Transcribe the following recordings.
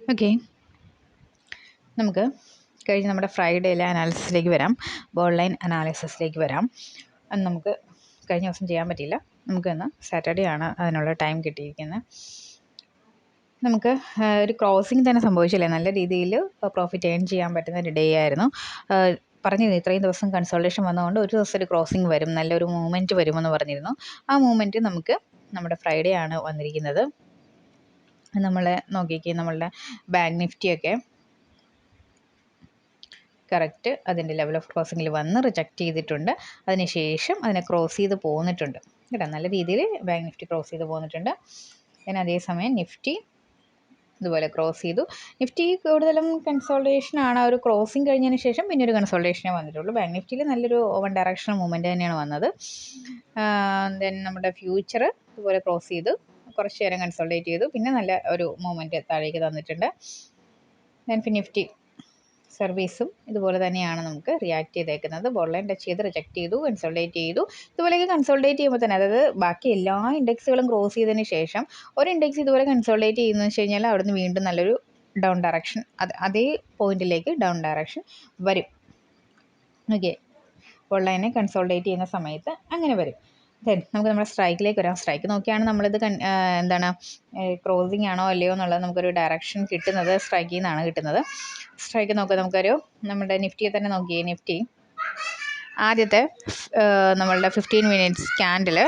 Okay നമുക്ക് കഴിഞ്ഞ് നമ്മുടെ ഫ്രൈഡേയിലെ അനാലിസിസിലേക്ക് വരാം. ബോൾ ലൈൻ അനാലിസിസിലേക്ക് വരാം. അത് നമുക്ക് കഴിഞ്ഞ ദിവസം ചെയ്യാൻ പറ്റിയില്ല. നമുക്ക് ഇന്ന് സാറ്റർഡേ ആണ് അതിനുള്ള ടൈം കിട്ടിയിരിക്കുന്നത്. നമുക്ക് ഒരു ക്രോസിങ് തന്നെ സംഭവിച്ചില്ലേ? നല്ല രീതിയിൽ പ്രോഫിറ്റ് ഏൺ ചെയ്യാൻ പറ്റുന്ന ഒരു ഡേ ആയിരുന്നു. പറഞ്ഞു പറഞ്ഞിരുന്നു ഇത്രയും ദിവസം കൺസൾട്ടേഷൻ വന്നതുകൊണ്ട് ഒരു ദിവസം ഒരു ക്രോസിങ് വരും. നല്ലൊരു മൂവ്മെന്റ് വരുമെന്ന് പറഞ്ഞിരുന്നു. ആ മൂവ്മെന്റ് നമുക്ക് നമ്മുടെ ഫ്രൈഡേ ആണ് വന്നിരിക്കുന്നത്. നമ്മളെ നോക്കിക്കേ നമ്മളുടെ ബാങ്ക് നിഫ്റ്റിയൊക്കെ കറക്റ്റ് അതിന്റെ ലെവൽ ഓഫ് ക്രോസിങ്ങിൽ വന്ന് റിജക്റ്റ് ചെയ്തിട്ടുണ്ട്. അതിനുശേഷം അതിനെ ക്രോസ് ചെയ്ത് പോന്നിട്ടുണ്ട്. കേട്ടോ നല്ല രീതിയിൽ ബാങ്ക് നിഫ്റ്റി ക്രോസ് ചെയ്ത് പോന്നിട്ടുണ്ട്. പിന്നെ അതേസമയം നിഫ്റ്റി ഇതുപോലെ ക്രോസ് ചെയ്തു. നിഫ്റ്റി കൂടുതലും കൺസോൾട്ടേഷൻ ആണ്. ഒരു ക്രോസിങ് കഴിഞ്ഞതിന് ശേഷം പിന്നെ ഒരു കൺസോൾട്ടേഷനേ വന്നിട്ടുള്ളൂ. ബാങ്ക് നിഫ്റ്റിയിൽ നല്ലൊരു വൺ ഡയറക്ഷണൽ മൂവ്മെന്റ് തന്നെയാണ് വന്നത്. ദെൻ നമ്മുടെ ഫ്യൂച്ചർ ഇതുപോലെ ക്രോസ് ചെയ്തു. കുറച്ച് നേരം കൺസൾട്ടേറ്റ് ചെയ്തു. പിന്നെ നല്ല ഒരു മൂവ്മെന്റ് താഴേക്ക് തന്നിട്ടുണ്ട്. ദെൻ നിഫ്റ്റി സർവീസും ഇതുപോലെ തന്നെയാണ് നമുക്ക് റിയാക്ട് ചെയ്തേക്കുന്നത്. ബോർലൈൻ ടച്ച് ചെയ്ത് റിജക്റ്റ് ചെയ്തു കൺസൾട്ടേറ്റ് ചെയ്തു. ഇതുപോലെയൊക്കെ കൺസൾട്ടേറ്റ് ചെയ്യുമ്പോൾ തന്നെ അതായത് ബാക്കി എല്ലാ ഇൻഡെക്സുകളും ക്രോസ് ചെയ്തതിന് ശേഷം ഒരു ഇൻഡെക്സ് ഇതുപോലെ കൺസൾട്ടേറ്റ് ചെയ്യുന്നതെന്ന് വെച്ച് കഴിഞ്ഞാൽ അവിടുന്ന് വീണ്ടും നല്ലൊരു ഡൗൺ ഡയറക്ഷൻ അത് അതേ പോയിന്റിലേക്ക് ഡൗൺ ഡയറക്ഷൻ വരും. ഓക്കെ ഓൺലൈനെ കൺസോൾട്ടേറ്റ് ചെയ്യുന്ന സമയത്ത് അങ്ങനെ വരും. ദെൻ നമുക്ക് നമ്മുടെ സ്ട്രൈക്കിലേക്ക് വരാം. സ്ട്രൈക്ക് നോക്കിയാണ് നമ്മളിത് കൺ എന്താണ് ക്രോസിങ് ആണോ അല്ലയോ എന്നുള്ളത് നമുക്കൊരു ഡയറക്ഷൻ കിട്ടുന്നത് സ്ട്രൈക്കിൽ നിന്നാണ് കിട്ടുന്നത്. സ്ട്രൈക്ക് നോക്കുക നമുക്കൊരു നമ്മുടെ നിഫ്റ്റിയെ തന്നെ നോക്കിയേ നിഫ്റ്റി. ആദ്യത്തെ നമ്മളുടെ ഫിഫ്റ്റീൻ മിനിറ്റ്സ് ക്യാൻഡിൽ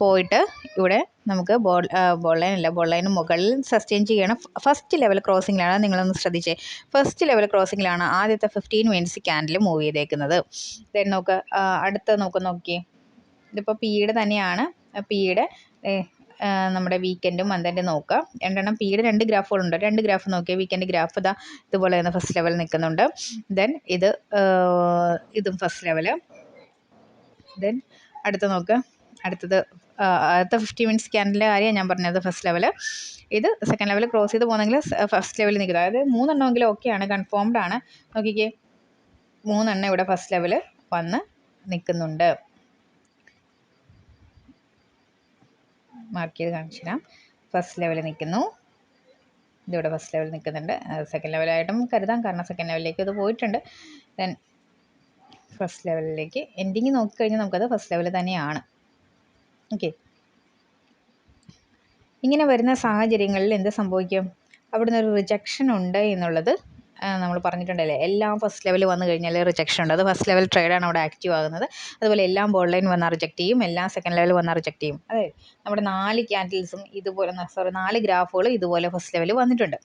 പോയിട്ട് ഇവിടെ നമുക്ക് ബോൾ ബോൾ അല്ല ബോൾ ലൈന് മുകളിൽ സസ്റ്റെയിൻ ചെയ്യണം. ഫസ്റ്റ് ലെവൽ ക്രോസിങ്ങിലാണ് നിങ്ങളൊന്ന് ശ്രദ്ധിച്ചേ. ഫസ്റ്റ് ലെവൽ ക്രോസിങ്ങിലാണ് ആദ്യത്തെ ഫിഫ്റ്റീൻ മിനിറ്റ്സ് ക്യാൻഡിൽ മൂവ് ചെയ്തേക്കുന്നത്. ദെൻ നോക്ക് അടുത്ത നോക്ക് നോക്കിയേ. ഇതിപ്പോൾ പീയുടെ തന്നെയാണ്. പീയുടെ നമ്മുടെ വീക്കെൻഡും മന്തെൻഡും നോക്കുക രണ്ടെണ്ണം പിയുടെ രണ്ട് ഗ്രാഫുകളുണ്ട് രണ്ട് ഗ്രാഫ് നോക്കിയാൽ വീക്കെൻഡ് ഗ്രാഫ് ഇതാ ഇതുപോലെ തന്നെ ഫസ്റ്റ് ലെവൽ നിൽക്കുന്നുണ്ട് ദെൻ ഇത് ഇതും ഫസ്റ്റ് ലെവൽ ദെൻ അടുത്ത നോക്കുക അടുത്തത് അടുത്ത ഫിഫ്റ്റി മിനിറ്റ്സ് സ്കാനിലെ കാര്യമാണ് ഞാൻ പറഞ്ഞത് ഫസ്റ്റ് ലെവൽ ഇത് സെക്കൻഡ് ലെവൽ ക്രോസ് ചെയ്ത് പോകുന്നെങ്കിൽ ഫസ്റ്റ് ലെവലിൽ നിൽക്കുക അതായത് മൂന്നെണ്ണമെങ്കിലും ഓക്കെയാണ് കൺഫേംഡ് ആണ് നോക്കിക്കേ. മൂന്നെണ്ണം ഇവിടെ ഫസ്റ്റ് ലെവൽ വന്ന് നിൽക്കുന്നുണ്ട് മാർക്ക് ചെയ്ത് കാണിച്ചു തരാം. ഫസ്റ്റ് ലെവലിൽ നിൽക്കുന്നു. ഇതിവിടെ ഫസ്റ്റ് ലെവലിൽ നിൽക്കുന്നുണ്ട്. സെക്കൻഡ് ലെവലായിട്ടും കരുതാം. കാരണം സെക്കൻഡ് ലെവലിലേക്ക് അത് പോയിട്ടുണ്ട്. ദെൻ ഫസ്റ്റ് ലെവലിലേക്ക് എൻഡിങ് നോക്കിക്കഴിഞ്ഞാൽ നമുക്കത് ഫസ്റ്റ് ലെവൽ തന്നെയാണ്. ഓക്കെ ഇങ്ങനെ വരുന്ന സാഹചര്യങ്ങളിൽ എന്ത് സംഭവിക്കും? അവിടുന്ന് ഒരു റിജക്ഷൻ ഉണ്ട് എന്നുള്ളത് നമ്മൾ പറഞ്ഞിട്ടുണ്ടല്ലേ എല്ലാം ഫസ്റ്റ് ലെവൽ വന്നു കഴിഞ്ഞാൽ റിജക്ഷൻ ഉണ്ട് അത് ഫസ്റ്റ് ലെവൽ ട്രേഡാണ് അവിടെ ആക്റ്റീവ് ആകുന്നത്. അതുപോലെ എല്ലാം ബോൾ ലൈൻ വന്നാൽ റിജക്റ്റ് ചെയ്യും എല്ലാം സെക്കൻഡ് ലെവൽ വന്നാൽ റിജക്റ്റ് ചെയ്യും. അതെ നമ്മുടെ നാല് ക്യാൻഡിൽസും ഇതുപോലെ സോറി നാല് ഗ്രാഫുകളും ഇതുപോലെ ഫസ്റ്റ് ലെവൽ വന്നിട്ടുണ്ട്.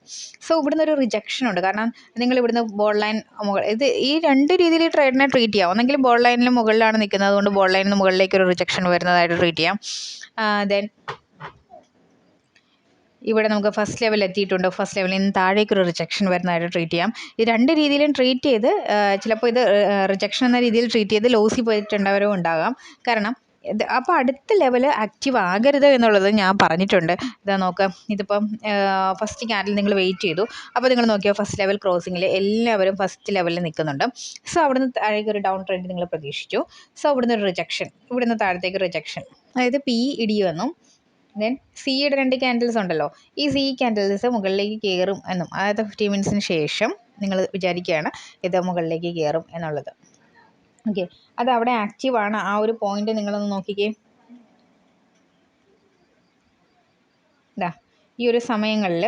സോ ഇവിടുന്ന് ഒരു റിജക്ഷൻ ഉണ്ട്. കാരണം നിങ്ങൾ ഇവിടുന്ന് ബോൾ ലൈൻ ഇത് ഈ രണ്ട് രീതിയിൽ ട്രേഡിനെ ട്രീറ്റ് ചെയ്യാം. ഒന്നെങ്കിൽ ബോൾ ലൈനിന് മുകളിലാണ് നിൽക്കുന്നത്. അതുകൊണ്ട് ബോൾ ലൈനിന് മുകളിലേക്ക് ഒരു റിജക്ഷൻ വരുന്നതായിട്ട് ട്രീറ്റ് ചെയ്യാം. ദെൻ ഇവിടെ നമുക്ക് ഫസ്റ്റ് ലെവൽ എത്തിയിട്ടുണ്ട്. ഫസ്റ്റ് ലെവലിൽ നിന്ന് താഴേക്ക് ഒരു റിജക്ഷൻ വരുന്നതായിട്ട് ട്രീറ്റ് ചെയ്യാം. ഇത് രണ്ട് രീതിയിലും ട്രീറ്റ് ചെയ്ത് ചിലപ്പോൾ ഇത് റിജക്ഷൻ എന്ന രീതിയിൽ ട്രീറ്റ് ചെയ്ത് ലോസി പോയിട്ടുണ്ടവരും ഉണ്ടാകാം. കാരണം അപ്പോൾ അടുത്ത ലെവൽ ആക്റ്റീവ് ആകരുത് എന്നുള്ളത് ഞാൻ പറഞ്ഞിട്ടുണ്ട്. ഇതാ നോക്കുക ഇതിപ്പം ഫസ്റ്റ് ക്യാൻഡിൽ നിങ്ങൾ വെയിറ്റ് ചെയ്തു. അപ്പോൾ നിങ്ങൾ നോക്കിയാൽ ഫസ്റ്റ് ലെവൽ ക്രോസിങ്ങിൽ എല്ലാവരും ഫസ്റ്റ് ലെവലിൽ നിൽക്കുന്നുണ്ട്. സോ അവിടുന്ന് താഴേക്ക് ഒരു ഡൗൺ ട്രെൻഡ് നിങ്ങൾ പ്രതീക്ഷിച്ചു. സോ അവിടുന്ന് ഒരു റിജക്ഷൻ ഇവിടുന്ന് താഴത്തേക്ക് റിജക്ഷൻ അതായത് പി ഇടി വന്നു ദെൻ സിയുടെ രണ്ട് ക്യാൻഡിൽസ് ഉണ്ടല്ലോ. ഈ സി ക്യാൻഡിൽസ് മുകളിലേക്ക് കയറും എന്നും അതായത് ഫിഫ്റ്റി മിനിറ്റ്സിന് ശേഷം നിങ്ങൾ വിചാരിക്കുകയാണ് ഇത് മുകളിലേക്ക് കയറും എന്നുള്ളത്. ഓക്കെ അത് അവിടെ ആക്റ്റീവ് ആണ്. ആ ഒരു പോയിന്റ് നിങ്ങളൊന്ന് നോക്കിക്കേ. ഇതാ ഈ ഒരു സമയങ്ങളിൽ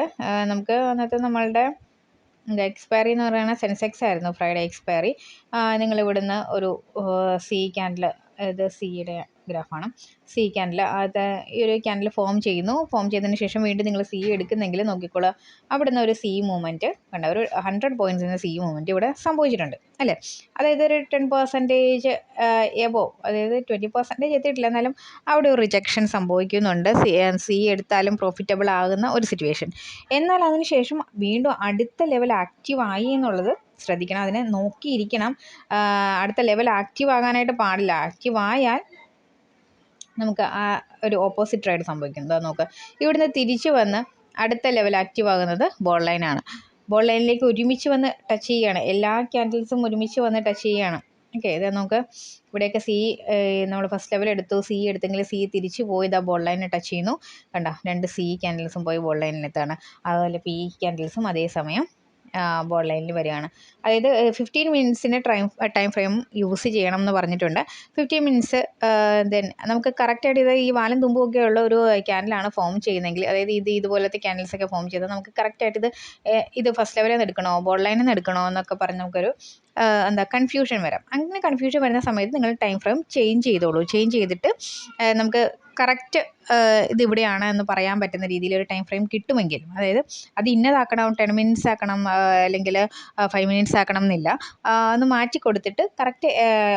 നമുക്ക് അന്നത്തെ നമ്മളുടെ എന്താ എക്സ്പയറി എന്ന് പറയുന്ന സെൻസെക്സ് ആയിരുന്നു ഫ്രൈഡേ എക്സ്പയറി നിങ്ങൾ ഇവിടുന്ന് ഒരു സി ക്യാൻഡിൽ ഇത് സിയുടെ ഗ്രാഫാണ്. സി ക്യാൻഡിൽ അത് ഈ ഒരു ക്യാൻഡിൽ ഫോം ചെയ്യുന്നു. ഫോം ചെയ്തതിന് ശേഷം വീണ്ടും നിങ്ങൾ സി എടുക്കുന്നെങ്കിൽ നോക്കിക്കോളൂ. അവിടുന്ന് ഒരു സി മൂവ്മെന്റ് കണ്ട? ഒരു ഹൺഡ്രഡ് പോയിന്റ്സിന്റെ സി മൂവ്മെന്റ് ഇവിടെ സംഭവിച്ചിട്ടുണ്ട്. അല്ലേ? അതായത് ഒരു ടെൻ പെർസെന്റേജ് എബോ അതായത് ട്വന്റി പെർസെന്റേജ് എത്തിയിട്ടില്ല. എന്നാലും അവിടെ ഒരു റിജക്ഷൻ സംഭവിക്കുന്നുണ്ട്. സി സി എടുത്താലും പ്രോഫിറ്റബിൾ ആകുന്ന ഒരു സിറ്റുവേഷൻ എന്നാൽ അതിനുശേഷം വീണ്ടും അടുത്ത ലെവൽ ആക്റ്റീവായി എന്നുള്ളത് ശ്രദ്ധിക്കണം. അതിനെ നോക്കിയിരിക്കണം. അടുത്ത ലെവൽ ആക്റ്റീവ് ആകാനായിട്ട് പാടില്ല. ആക്റ്റീവ് ആയാൽ നമുക്ക് ആ ഒരു ഓപ്പോസിറ്റായിട്ട് സംഭവിക്കുന്നത് സംഭവിക്കും എന്താ നോക്കുക ഇവിടുന്ന് തിരിച്ച് വന്ന് അടുത്ത ലെവൽ ആക്റ്റീവ് ആകുന്നത് ബോൾ ലൈനാണ് ബോൾ ലൈനിലേക്ക് ഒരുമിച്ച് വന്ന് ടച്ച് ചെയ്യുകയാണ്. എല്ലാ ക്യാൻഡിൽസും ഒരുമിച്ച് വന്ന് ടച്ച് ചെയ്യുകയാണ്. ഓക്കെ ഇത് നമുക്ക് ഇവിടെയൊക്കെ സി നമ്മൾ ഫസ്റ്റ് ലെവൽ എടുത്തു. സി എടുത്തെങ്കിൽ സി തിരിച്ച് പോയി. ഇതാ ബോൾ ലൈനെ ടച്ച് ചെയ്യുന്നു. കണ്ട? രണ്ട് സി ക്യാൻഡിൽസും പോയി ബോൾ ലൈനിലെത്താണ് അതുപോലെ പി ക്യാൻഡിൽസും അതേസമയം ബോൾ ലൈനിൽ വരികയാണ്. അതായത് ഫിഫ്റ്റീൻ മിനിറ്റ്സിന്റെ ടൈം ടൈം ഫ്രെയിം യൂസ് ചെയ്യണം എന്ന് പറഞ്ഞിട്ടുണ്ട്. ഫിഫ്റ്റീൻ മിനിറ്റ്സ് ദെൻ നമുക്ക് കറക്റ്റായിട്ട് ഇത് ഈ വാലും തുമ്പുമൊക്കെ ഉള്ള ഒരു ക്യാൻഡിലാണ് ഫോം ചെയ്യുന്നതെങ്കിൽ അതായത് ഇത് ഇതുപോലത്തെ ക്യാനൽസൊക്കെ ഫോം ചെയ്താൽ നമുക്ക് കറക്റ്റായിട്ട് ഇത് ഇത് ഫസ്റ്റ് ലെവലിൽ നിന്ന് എടുക്കണോ ബോൾ ലൈനിൽ നിന്ന് എടുക്കണോ എന്നൊക്കെ പറഞ്ഞ് നമുക്കൊരു എന്താ കൺഫ്യൂഷൻ വരാം. അങ്ങനെ കൺഫ്യൂഷൻ വരുന്ന സമയത്ത് നിങ്ങൾ ടൈം ഫ്രെയിം ചേഞ്ച് ചെയ്തോളൂ. ചേഞ്ച് ചെയ്തിട്ട് നമുക്ക് കറക്റ്റ് ഇതിവിടെയാണ് എന്ന് പറയാൻ പറ്റുന്ന രീതിയിൽ ഒരു ടൈം ഫ്രെയിം കിട്ടുമെങ്കിൽ അതായത് അത് ഇന്നതാക്കണം ടെൻ മിനിറ്റ്സ് ആക്കണം അല്ലെങ്കിൽ ഫൈവ് മിനിറ്റ്സ് ആക്കണം എന്നില്ല ഒന്ന് മാറ്റി കൊടുത്തിട്ട് കറക്റ്റ്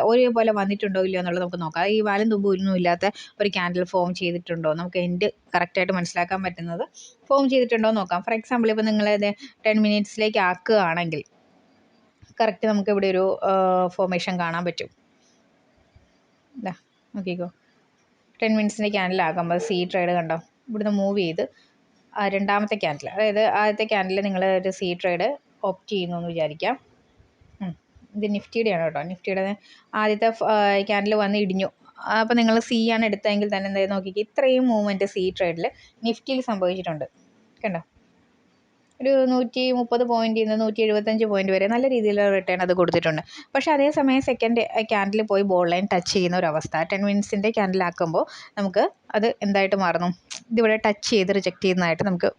ഒരേപോലെ വന്നിട്ടുണ്ടോ ഇല്ലയോ എന്നുള്ളത് നമുക്ക് നോക്കാം. ഈ വാലും തുമ്പും ഒന്നും ഇല്ലാത്ത ഒരു ക്യാൻഡിൽ ഫോം ചെയ്തിട്ടുണ്ടോ? നമുക്ക് എൻഡ് കറക്റ്റായിട്ട് മനസ്സിലാക്കാൻ പറ്റുന്നത് ഫോം ചെയ്തിട്ടുണ്ടോ നോക്കാം. ഫോർ എക്സാമ്പിൾ ഇപ്പോൾ നിങ്ങളത് ടെൻ മിനിറ്റ്സിലേക്ക് ആക്കുകയാണെങ്കിൽ കറക്റ്റ് നമുക്ക് ഇവിടെ ഒരു ഫോമേഷൻ കാണാൻ പറ്റും. ഇതാ നോക്കിക്കോ. ടെൻ മിനിറ്റ്സിന്റെ ക്യാൻഡിലാക്കുമ്പോൾ സി ട്രേഡ് കണ്ടോ? ഇവിടുന്ന് മൂവ് ചെയ്ത് രണ്ടാമത്തെ ക്യാൻഡിൽ അതായത് ആദ്യത്തെ ക്യാൻഡിൽ നിങ്ങൾ ഒരു സി ട്രേഡ് ഓപ്റ്റ് ചെയ്യുന്നു എന്ന് വിചാരിക്കാം. ഇത് നിഫ്റ്റിയുടെയാണ് കേട്ടോ. നിഫ്റ്റിയുടെ ആദ്യത്തെ ക്യാൻഡിൽ വന്ന് ഇടിഞ്ഞു. അപ്പോൾ നിങ്ങൾ സി ആണ് എടുത്തതെങ്കിൽ തന്നെ എന്തായാലും നോക്കിക്കേ ഇത്രയും മൂവ്മെന്റ് സി ട്രേഡിൽ നിഫ്റ്റിയിൽ സംഭവിച്ചിട്ടുണ്ട്. കണ്ടോ? ഒരു നൂറ്റി മുപ്പത് പോയിന്റിൽ നിന്ന് നൂറ്റി എഴുപത്തഞ്ച് പോയിന്റ് വരെ നല്ല രീതിയിലുള്ള റിട്ടേൺ അത് കൊടുത്തിട്ടുണ്ട്. പക്ഷേ അതേസമയം സെക്കൻഡ് ക്യാൻഡിൽ പോയി ബോൾ ലൈൻ ടച്ച് ചെയ്യുന്ന ഒരു അവസ്ഥ. ടെൻ മിനിറ്റ്സിന്റെ ക്യാൻഡിലാക്കുമ്പോൾ നമുക്ക് അത് എന്തായിട്ട് മാറുന്നു? ഇതിവിടെ ടച്ച് ചെയ്ത് റിജക്റ്റ് ചെയ്യുന്നതായിട്ട് നമുക്ക്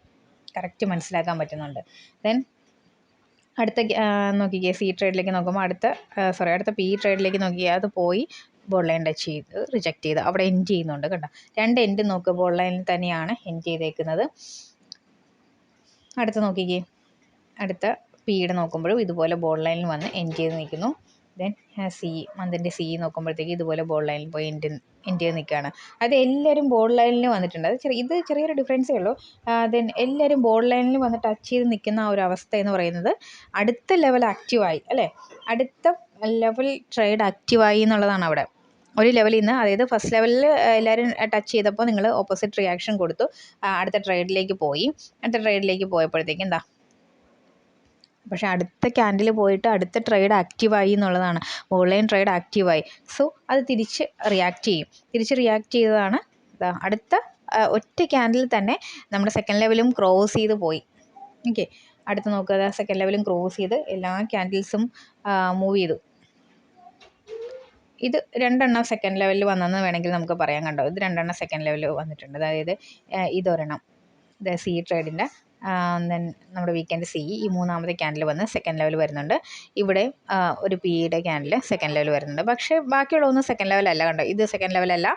കറക്റ്റ് മനസ്സിലാക്കാൻ പറ്റുന്നുണ്ട്. ദെൻ അടുത്ത നോക്കിക്കേ സി ട്രേഡിലേക്ക് നോക്കുമ്പോൾ അടുത്ത സോറി അടുത്ത പി ട്രേഡിലേക്ക് നോക്കിയാൽ അത് പോയി ബോൾ ലൈൻ ടച്ച് ചെയ്ത് റിജക്റ്റ് ചെയ്ത്. അവിടെ എൻഡ് ചെയ്യുന്നുണ്ട് കേട്ടോ രണ്ട് എൻഡ് നോക്കുക ബോൾ ലൈനിൽ തന്നെയാണ് എൻഡ് ചെയ്തേക്കുന്നത്. അടുത്ത നോക്കിക്കേ. അടുത്ത പിയുടെ നോക്കുമ്പോഴും ഇതുപോലെ ബോൾ ലൈനിൽ വന്ന് എൻഡ് ചെയ്ത് നിൽക്കുന്നു. ദെൻ സി മന്തിന്റെ സി നോക്കുമ്പോഴത്തേക്ക് ഇതുപോലെ ബോൾ ലൈനിൽ പോയി എൻഡ് എൻഡ് ചെയ്ത് നിൽക്കുകയാണ്. അത് എല്ലാവരും ബോൾ ലൈനിൽ വന്നിട്ടുണ്ട്. അത് ചെറിയ ഇത് ചെറിയൊരു ഡിഫറൻസേ ഉള്ളൂ. ദെൻ എല്ലാവരും ബോൾ ലൈനിൽ വന്ന് ടച്ച് ചെയ്ത് നിൽക്കുന്ന ആ ഒരു അവസ്ഥ എന്ന് പറയുന്നത് അടുത്ത ലെവൽ ആക്റ്റീവായി അല്ലേ? അടുത്ത ലെവൽ ട്രേഡ് ആക്റ്റീവായി എന്നുള്ളതാണ് അവിടെ. ഒരു ലെവലിൽ നിന്ന് അതായത് ഫസ്റ്റ് ലെവലിൽ എല്ലാവരും ടച്ച് ചെയ്തപ്പോൾ നിങ്ങൾ ഓപ്പോസിറ്റ് റിയാക്ഷൻ കൊടുത്തു. അടുത്ത ട്രേഡിലേക്ക് പോയി. അടുത്ത ട്രേഡിലേക്ക് പോയപ്പോഴത്തേക്കും എന്താ? പക്ഷേ അടുത്ത ക്യാൻഡിൽ പോയിട്ട് അടുത്ത ട്രേഡ് ആക്റ്റീവായി എന്നുള്ളതാണ്. ഓൺലൈൻ ട്രേഡ് ആക്റ്റീവായി സോ അത് തിരിച്ച് റിയാക്ട് ചെയ്യും. തിരിച്ച് റിയാക്ട് ചെയ്തതാണ് ഇതാ അടുത്ത ഒറ്റ ക്യാൻഡിൽ തന്നെ നമ്മുടെ സെക്കൻഡ് ലെവലും ക്രോസ് ചെയ്ത് പോയി. ഓക്കെ അടുത്ത് നോക്കുക സെക്കൻഡ് ലെവലും ക്രോസ് ചെയ്ത് എല്ലാ ക്യാൻഡിൽസും മൂവ് ചെയ്തു. ഇത് രണ്ടെണ്ണം സെക്കൻഡ് ലെവലിൽ വന്നെന്ന് വേണമെങ്കിൽ നമുക്ക് പറയാൻ കണ്ടോ? ഇത് രണ്ടെണ്ണം സെക്കൻഡ് ലെവലിൽ വന്നിട്ടുണ്ട്. അതായത് ഇതൊരെണ്ണം. ഇത് സി ട്രേഡിന്റെ ദെൻ നമ്മുടെ വീക്കെൻഡ് സി ഈ മൂന്നാമത്തെ ക്യാൻഡിൽ വന്ന് സെക്കൻഡ് ലെവൽ വരുന്നുണ്ട്. ഇവിടെ ഒരു പി ഇയുടെ ക്യാൻഡിൽ സെക്കൻഡ് ലെവൽ വരുന്നുണ്ട്. പക്ഷേ ബാക്കിയുള്ള ഒന്നും സെക്കൻഡ് ലെവലല്ല കണ്ടോ? ഇത് സെക്കൻഡ് ലെവലല്ല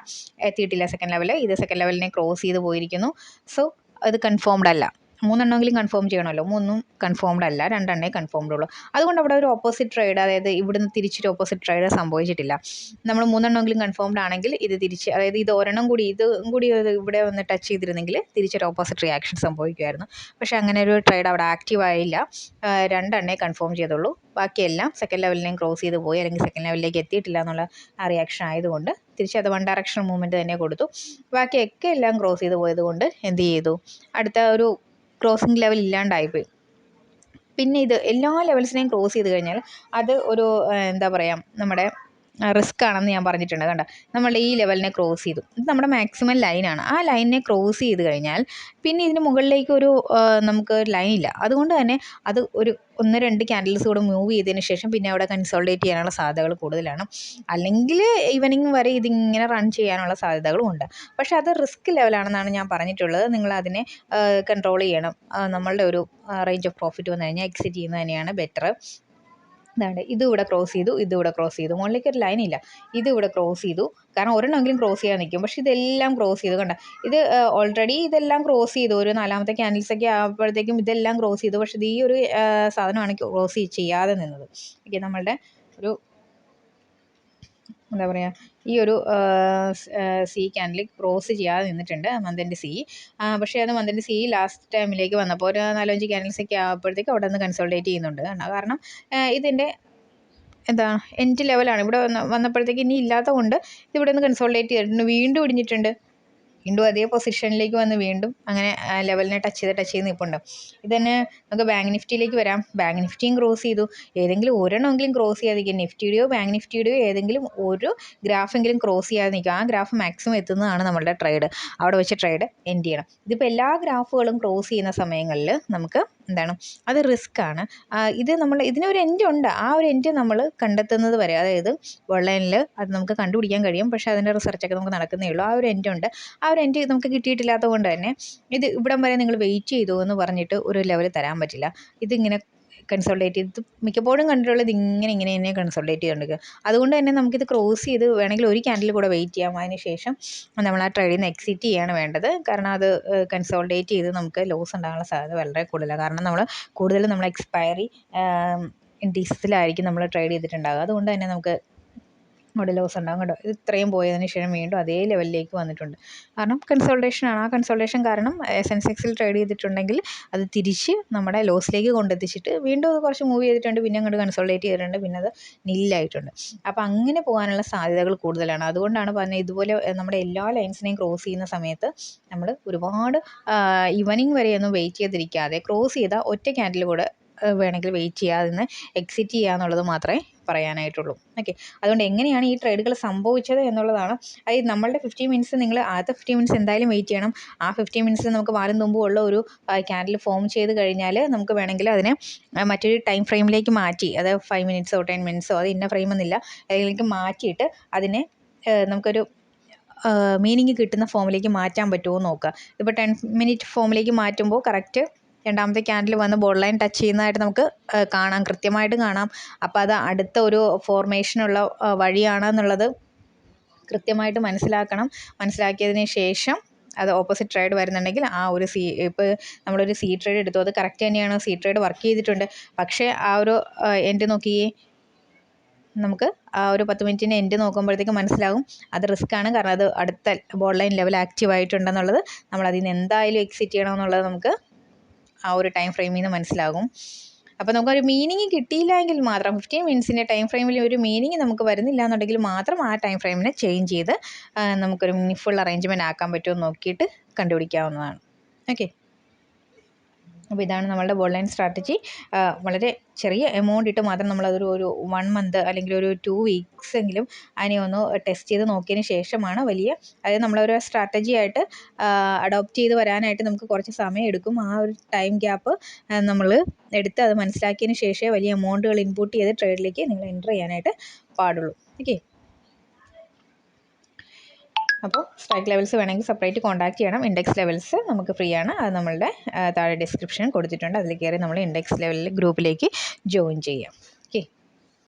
എത്തിയിട്ടില്ല സെക്കൻഡ് ലെവൽ ഇത് സെക്കൻഡ് ലെവലിനെ ക്രോസ് ചെയ്ത് പോയിരിക്കുന്നു. സോ അത് കൺഫേംഡ് അല്ല. മൂന്നെണ്ണമെങ്കിലും കൺഫേം ചെയ്യണമല്ലോ. മൂന്നും കൺഫേംഡ് അല്ല രണ്ടെണ്ണേ കൺഫേംഡ് ഉള്ളൂ. അതുകൊണ്ട് അവിടെ ഒരു ഓപ്പോസിറ്റ് ട്രേഡ് അതായത് ഇവിടുന്ന് തിരിച്ചൊരു ഓപ്പോസിറ്റ് ട്രേഡ് സംഭവിച്ചിട്ടില്ല. നമ്മൾ മൂന്നെണ്ണമെങ്കിലും കൺഫേംഡ് ആണെങ്കിൽ ഇത് തിരിച്ച് അതായത് ഇത് ഒരെണ്ണം കൂടി ഇത് കൂടി ഇവിടെ വന്ന് ടച്ച് ചെയ്തിരുന്നെങ്കിൽ തിരിച്ചൊരു ഓപ്പോസിറ്റ് റിയാക്ഷൻ സംഭവിക്കുമായിരുന്നു. പക്ഷേ അങ്ങനെ ഒരു ട്രേഡ് അവിടെ ആക്റ്റീവ് ആയില്ല. രണ്ടെണ്ണേ കൺഫേം ചെയ്തുള്ളൂ. ബാക്കിയെല്ലാം സെക്കൻഡ് ലെവലിനെയും ക്രോസ് ചെയ്ത് പോയി അല്ലെങ്കിൽ സെക്കൻഡ് ലെവലിലേക്ക് എത്തിയിട്ടില്ല എന്നുള്ള ആ റിയാക്ഷൻ ആയതുകൊണ്ട് തിരിച്ച് അത് വൺ ഡയറക്ഷൻ മൂവ്മെന്റ് തന്നെ കൊടുത്തു. ബാക്കിയൊക്കെ എല്ലാം ക്രോസ് ചെയ്ത് പോയത് കൊണ്ട് എന്ത് ചെയ്തു? അടുത്ത ഒരു ക്രോസിംഗ് ലെവൽ ഇല്ലാണ്ടായിപ്പോയി പിന്നെ ഇത് എല്ലാ ലെവൽസിനെയും ക്രോസ് ചെയ്ത് കഴിഞ്ഞാൽ അത് ഒരു എന്താ പറയുക നമ്മുടെ റിസ്ക് ആണെന്ന് ഞാൻ പറഞ്ഞിട്ടുണ്ട് കണ്ട? നമ്മളുടെ ഈ ലെവലിനെ ക്രോസ് ചെയ്തു. ഇത് നമ്മുടെ മാക്സിമം ലൈനാണ് ആ ലൈനിനെ ക്രോസ് ചെയ്ത് കഴിഞ്ഞാൽ പിന്നെ ഇതിന് മുകളിലേക്ക് ഒരു നമുക്ക് ലൈൻ ഇല്ല. അതുകൊണ്ട് തന്നെ അത് ഒരു ഒന്ന് രണ്ട് ക്യാൻഡിൽസ് കൂടെ മൂവ് ചെയ്തതിന് ശേഷം പിന്നെ അവിടെ കൺസോൾട്ടേറ്റ് ചെയ്യാനുള്ള സാധ്യതകൾ കൂടുതലാണ്. അല്ലെങ്കിൽ ഈവനിങ് വരെ ഇതിങ്ങനെ റൺ ചെയ്യാനുള്ള സാധ്യതകളും ഉണ്ട്. പക്ഷേ അത് റിസ്ക് ലെവലാണെന്നാണ് ഞാൻ പറഞ്ഞിട്ടുള്ളത്. നിങ്ങൾ അതിനെ കൺട്രോൾ ചെയ്യണം. നമ്മളുടെ ഒരു റേഞ്ച് ഓഫ് പ്രോഫിറ്റ് വന്നു കഴിഞ്ഞാൽ എക്സിറ്റ് ചെയ്യുന്നത് തന്നെയാണ് ബെറ്റർ ഇതാണ്ട് ഇതിവിടെ ക്രോസ് ചെയ്തു ഇതിവിടെ ക്രോസ് ചെയ്തു. മുകളിലേക്ക് ഒരു ലൈൻ ഇല്ല. ഇതിവിടെ ക്രോസ് ചെയ്തു. കാരണം ഒരെണ്ണമെങ്കിലും ക്രോസ് ചെയ്യാൻ നിൽക്കും. പക്ഷേ ഇതെല്ലാം ക്രോസ് ചെയ്തു. കണ്ട? ഇത് ഓൾറെഡി ഇതെല്ലാം ക്രോസ് ചെയ്തു. ഒരു നാലാമത്തെ ക്യാൻഡിൽസ് ഒക്കെ ആകുമ്പോഴത്തേക്കും ഇതെല്ലാം ക്രോസ് ചെയ്തു. പക്ഷേ ഇത് ഈ ഒരു സാധനമാണ് ക്രോസ് ചെയ്യാതെ നിന്നത്. ഓക്കെ നമ്മളുടെ ഒരു എന്താ പറയുക ഈ ഒരു സി ക്യാൻഡിൽ ക്രോസ് ചെയ്യാതെ നിന്നിട്ടുണ്ട് മന്തിന്റെ സി. പക്ഷേ അത് മന്തിന്റെ സി ലാസ്റ്റ് ടൈമിലേക്ക് വന്നപ്പോൾ ഒരു നാലഞ്ച് ക്യാൻഡിൽസ് ഒക്കെ ആകുമ്പോഴത്തേക്ക് അവിടെ നിന്ന് കൺസോൾട്ടേറ്റ് ചെയ്യുന്നുണ്ട്? കാരണം ഇതിന്റെ എന്താ എൻഡ് ലെവലാണ് ഇവിടെ വന്ന വന്നപ്പോഴത്തേക്ക് ഇനി ഇല്ലാത്തതുകൊണ്ട് ഇതിവിടെ നിന്ന് കൺസോൾട്ടേറ്റ് ചെയ്തിട്ടുണ്ട്. വീണ്ടും ഇടിഞ്ഞിട്ടുണ്ട്. വീണ്ടും അതേ പൊസിഷനിലേക്ക് വന്ന് വീണ്ടും അങ്ങനെ ലെവലിനെ ടച്ച് ചെയ്ത് ടച്ച് ചെയ്ത് നിൽപ്പുണ്ട്. ഇത് തന്നെ നമുക്ക് ബാങ്ക് നിഫ്റ്റിയിലേക്ക് വരാം. ബാങ്ക് നിഫ്റ്റിയും ക്രോസ് ചെയ്തു. ഏതെങ്കിലും ഒരെണ്ണമെങ്കിലും ക്രോസ് ചെയ്യാതിരിക്കും നിഫ്റ്റിയുടെയോ ബാങ്ക് നിഫ്റ്റിയുടെയോ ഏതെങ്കിലും ഒരു ഗ്രാഫെങ്കിലും ക്രോസ് ചെയ്യാതെ നിൽക്കുക. ആ ഗ്രാഫ് മാക്സിമം എത്തുന്നതാണ് നമ്മളുടെ ട്രേഡ് അവിടെ വെച്ച് ട്രേഡ് എൻഡ് ചെയ്യണം. ഇതിപ്പോൾ എല്ലാ ഗ്രാഫുകളും ക്രോസ് ചെയ്യുന്ന സമയങ്ങളിൽ നമുക്ക് എന്താണ്? അത് റിസ്ക് ആണ്. ഇത് നമ്മൾ ഇതിനൊരു ഉണ്ട്. ആ ഒരു എൻഡ് നമ്മൾ കണ്ടെത്തുന്നത് വരെ അതായത് ഓൺലൈനിൽ അത് നമുക്ക് കണ്ടുപിടിക്കാൻ കഴിയും. പക്ഷേ അതിന്റെ റിസർച്ചൊക്കെ നമുക്ക് നടക്കുന്നേ ഉള്ളൂ. ആ ഒരു എൻഡ് ഉണ്ട്. ആ ഒരു എൻഡ് നമുക്ക് കിട്ടിയിട്ടില്ലാത്തത് കൊണ്ട് തന്നെ ഇത് ഇവിടം വരെ നിങ്ങൾ വെയിറ്റ് ചെയ്തു എന്ന് പറഞ്ഞിട്ട് ഒരു ലെവൽ തരാൻ പറ്റില്ല. ഇതിങ്ങനെ കൺസൾട്ടേറ്റ് ചെയ്ത്. മിക്കപ്പോഴും കണ്ടിട്ടുള്ളത് ഇങ്ങനെ ഇങ്ങനെ തന്നെ കൺസൾട്ടേറ്റ് ചെയ്തുകൊണ്ടിരിക്കുക അതുകൊണ്ട് തന്നെ നമുക്കിത് ക്രോസ് ചെയ്ത് വേണമെങ്കിൽ ഒരു ക്യാൻഡിൽ കൂടെ വെയിറ്റ് ചെയ്യാം. അതിന് ശേഷം നമ്മൾ ആ ട്രേഡിൽ നിന്ന് എക്സിറ്റ് ചെയ്യാണ് വേണ്ടത്. കാരണം അത് കൺസോൾട്ടേറ്റ് ചെയ്ത് നമുക്ക് ലോസ് ഉണ്ടാകാനുള്ള സാധ്യത വളരെ കൂടുതലാണ് കാരണം നമ്മൾ കൂടുതലും നമ്മൾ എക്സ്പയറി ഡീസലായിരിക്കും നമ്മൾ ട്രേഡ് ചെയ്തിട്ടുണ്ടാകുക അതുകൊണ്ട് തന്നെ നമുക്ക് അവിടെ ലോസ് ഉണ്ടാകും കേട്ടോ. ഇത് ഇത്രയും പോയതിന് ശേഷം വീണ്ടും അതേ ലെവലിലേക്ക് വന്നിട്ടുണ്ട്. കാരണം കൺസൾട്ടേഷനാണ് ആ കൺസൾട്ടേഷൻ കാരണം സെൻസെക്സിൽ ട്രേഡ് ചെയ്തിട്ടുണ്ടെങ്കിൽ അത് തിരിച്ച് നമ്മുടെ ലോസിലേക്ക് കൊണ്ടെത്തിച്ചിട്ട് വീണ്ടും അത് കുറച്ച് മൂവ് ചെയ്തിട്ടുണ്ട്. പിന്നെ അങ്ങോട്ട് കൺസൾട്ടേറ്റ് ചെയ്തിട്ടുണ്ട്. പിന്നെ അത് നില്ലായിട്ടുണ്ട് അപ്പോൾ അങ്ങനെ പോകാനുള്ള സാധ്യതകൾ കൂടുതലാണ്. അതുകൊണ്ടാണ് പറഞ്ഞത് ഇതുപോലെ നമ്മുടെ എല്ലാ ലൈൻസിനെയും ക്രോസ് ചെയ്യുന്ന സമയത്ത് നമ്മൾ ഒരുപാട് ഈവനിങ് വരെയൊന്നും വെയിറ്റ് ചെയ്തിരിക്കാതെ ക്രോസ് ചെയ്ത ഒറ്റ ക്യാൻഡിൽ കൂടെ വേണമെങ്കിൽ വെയിറ്റ് ചെയ്യാതെ നിന്ന് എക്സിറ്റ് ചെയ്യുക എന്നുള്ളത് മാത്രമേ പറയാനായിട്ടുള്ളൂ. ഓക്കെ അതുകൊണ്ട് എങ്ങനെയാണ് ഈ ട്രേഡുകൾ സംഭവിച്ചത് എന്നുള്ളതാണ്. അതായത് നമ്മളുടെ ഫിഫ്റ്റി മിനിറ്റ്സ് നിങ്ങൾ ആദ്യത്തെ ഫിഫ്റ്റി മിനിറ്റ്സ് എന്തായാലും വെയിറ്റ് ചെയ്യണം. ആ ഫിഫ്റ്റി മിനിറ്റ്സ് നമുക്ക് വാരം തുമ്പുള്ള ഒരു ക്യാൻഡിൽ ഫോം ചെയ്ത് കഴിഞ്ഞാൽ നമുക്ക് വേണമെങ്കിൽ അതിനെ മറ്റൊരു ടൈം ഫ്രെയിമിലേക്ക് മാറ്റി അതായത് ഫൈവ് മിനിറ്റ്സോ ടെൻ മിനിറ്റ്സോ അത് ഇന്ന ഫ്രെയിം എന്നില്ല അതിലേക്ക് മാറ്റിയിട്ട് അതിനെ നമുക്കൊരു മീനിങ് കിട്ടുന്ന ഫോമിലേക്ക് മാറ്റാൻ പറ്റുമോ നോക്കുക. ഇപ്പോൾ ടെൻ മിനിറ്റ് ഫോമിലേക്ക് മാറ്റുമ്പോൾ കറക്റ്റ് രണ്ടാമത്തെ ക്യാൻഡിൽ വന്ന് ബോൾ ലൈൻ ടച്ച് ചെയ്യുന്നതായിട്ട് നമുക്ക് കാണാം. കൃത്യമായിട്ട് കാണാം. അപ്പോൾ അത് അടുത്ത ഒരു ഫോർമേഷനുള്ള വഴിയാണെന്നുള്ളത് കൃത്യമായിട്ട് മനസ്സിലാക്കണം. മനസ്സിലാക്കിയതിന് ശേഷം അത് ഓപ്പോസിറ്റ് ട്രേഡ് വരുന്നുണ്ടെങ്കിൽ ആ ഒരു സി ഇപ്പോൾ നമ്മളൊരു സി ട്രേഡ് എടുത്തു. അത് കറക്റ്റ് തന്നെയാണ്. സി ട്രേഡ് വർക്ക് ചെയ്തിട്ടുണ്ട്. പക്ഷേ ആ ഒരു എൻഡ് നോക്കിയേ. നമുക്ക് ആ ഒരു പത്ത് മിനിറ്റിന് എൻഡ് നോക്കുമ്പോഴത്തേക്ക് മനസ്സിലാകും. അത് റിസ്ക് ആണ്. കാരണം അത് അടുത്ത ബോൾ ലൈൻ ലെവൽ ആക്റ്റീവ് ആയിട്ടുണ്ടെന്നുള്ളത് നമ്മളതിൽ നിന്ന് എന്തായാലും എക്സിറ്റ് ചെയ്യണമെന്നുള്ളത് നമുക്ക് ആ ഒരു ടൈം ഫ്രെയിമിൽ നിന്ന് മനസ്സിലാകും. അപ്പോൾ നമുക്കൊരു മീനിങ് കിട്ടിയില്ല എങ്കിൽ മാത്രം ഫിഫ്റ്റീൻ മിനിറ്റ്സിന്റെ ടൈം ഫ്രെയിമിൽ ഒരു മീനിങ് നമുക്ക് വരുന്നില്ല എന്നുണ്ടെങ്കിൽ മാത്രം ആ ടൈം ഫ്രെയിമിനെ ചേഞ്ച് ചെയ്ത് നമുക്കൊരു ഫുൾ അറേഞ്ച്മെന്റ് ആക്കാൻ പറ്റുമോ എന്ന് നോക്കിയിട്ട് കണ്ടുപിടിക്കാവുന്നതാണ്. ഓക്കെ അപ്പോൾ ഇതാണ് നമ്മളുടെ ബോൾ ലൈൻ സ്ട്രാറ്റജി വളരെ ചെറിയ എമൗണ്ട് ഇട്ട് മാത്രം നമ്മളതൊരു ഒരു വൺ മന്ത് അല്ലെങ്കിൽ ഒരു ടു വീക്സ് എങ്കിലും അതിനെ ഒന്ന് ടെസ്റ്റ് ചെയ്ത് നോക്കിയതിന് ശേഷമാണ് വലിയ അതായത് നമ്മളൊരു സ്ട്രാറ്റജി ആയിട്ട് അഡോപ്റ്റ് ചെയ്ത് വരാനായിട്ട് നമുക്ക് കുറച്ച് സമയം എടുക്കും. ആ ഒരു ടൈം ഗ്യാപ്പ് നമ്മൾ എടുത്ത് അത് മനസ്സിലാക്കിയതിന് ശേഷമേ വലിയ എമൗണ്ടുകൾ ഇൻപുട്ട് ചെയ്ത് ട്രേഡിലേക്ക് നിങ്ങൾ എന്റർ ചെയ്യാനായിട്ട് പാടുള്ളൂ. ഓക്കെ അപ്പോൾ സ്ട്രൈക്ക് ലെവൽസ് വേണമെങ്കിൽ സെപ്പറേറ്റ് കോൺടാക്ട് ചെയ്യണം. ഇൻഡെക്സ് ലെവൽസ് നമുക്ക് ഫ്രീ ആണ്. അത് നമ്മളുടെ താഴെ ഡിസ്ക്രിപ്ഷൻ കൊടുത്തിട്ടുണ്ട്. അതിൽ കയറി നമ്മൾ ഇൻഡെക്സ് ലെവലിൽ ഗ്രൂപ്പിലേക്ക് ജോയിൻ ചെയ്യാം.